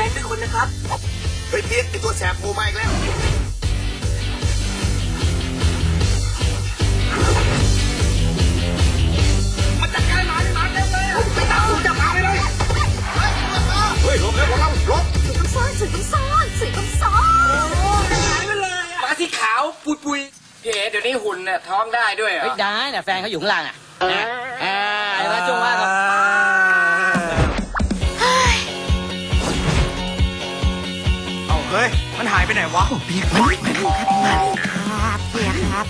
ใจด้วยคนนะครับ เฮ้ยเพียกไอตัวแสบโผล่มาอีกแล้ว มันจัดการหมาที่มาเต็มเลยไปตามผมจับหมาไปเลยเฮ้ยหลบแล้วหลบแล้วหลบสีน้ำซ้อนสีน้ำซอนสีน้ำซอนหายไปเลยหมาสีขาวปุยปุยเพี่เดี๋ยวนี้หุ่นเนี่ยท้องได้ด้วยเหรอ ได้เนี่ยแฟนเขาอยู่ข้างล่างอะนะอ่าเดี๋าช่งว่าครับ มันหายไปไหนวะครับเพียครับ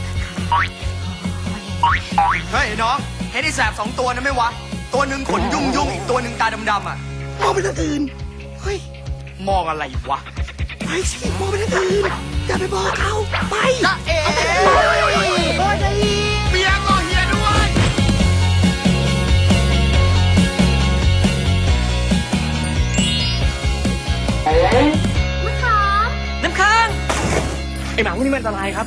เฮ้ยไอ้น้องเห็นไอ้แสบสองตัวนะไหมวะ ตัวหนึ่งขนยุ่งยุ่งๆอีกตัวหนึ่งตาดำๆอะมองไปทางอื่นเฮ้ยมองอะไรวะไปสิมองไปทางอื่นอย่าไปบอกเขาไปจะเอ๋เบียร์ก็เฮียด้วยน้ หมาพวกนี้มันอันตรายครับ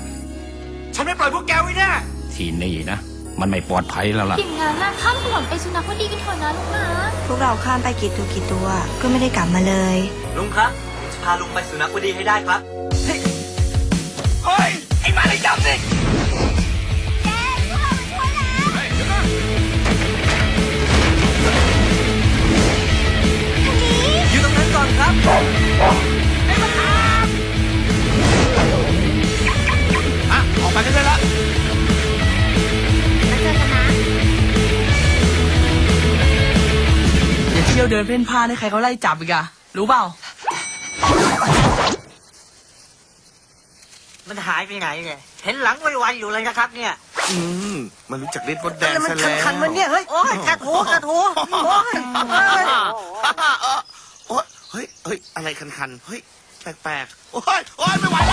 ฉันไม่ปล่อยพวกแกไว้แน่ที่นี่นะ มันไม่ปลอดภัยแล้วล่ะ อย่างนั้นนะข้ามถนนไปสุนัขพอดีกันเถอะนะลูกนะพวกเราข้ามไปกี่ตัวกี่ตัว ก็ไม่ได้กลับมาเลย ลุงครับผมจะพาลุงไปสุนัขวดีให้ได้ครับ เฮ้ย ไอ้หมาเลยดำนี่ เที่ยวเดินเพ่นพ่านให้ใครเขาไล่จับอีกอะรู้เปล่า มันหายไปไหนเนี่ย เห็นหลังไวๆอยู่เลยนะครับเนี่ย อืมมันรู้จักเล่นมดแดงมันซะแล้วคันๆมันเนี่ย เฮ้ย โอ้ยกระทูกระทูโอ้ยโอ้ยโอ๊ยเฮ้ยเฮ้ยอะไรคันๆเฮ้ยแปลกๆโอ๊ยโอ๊ยไม่ไหวแล้ว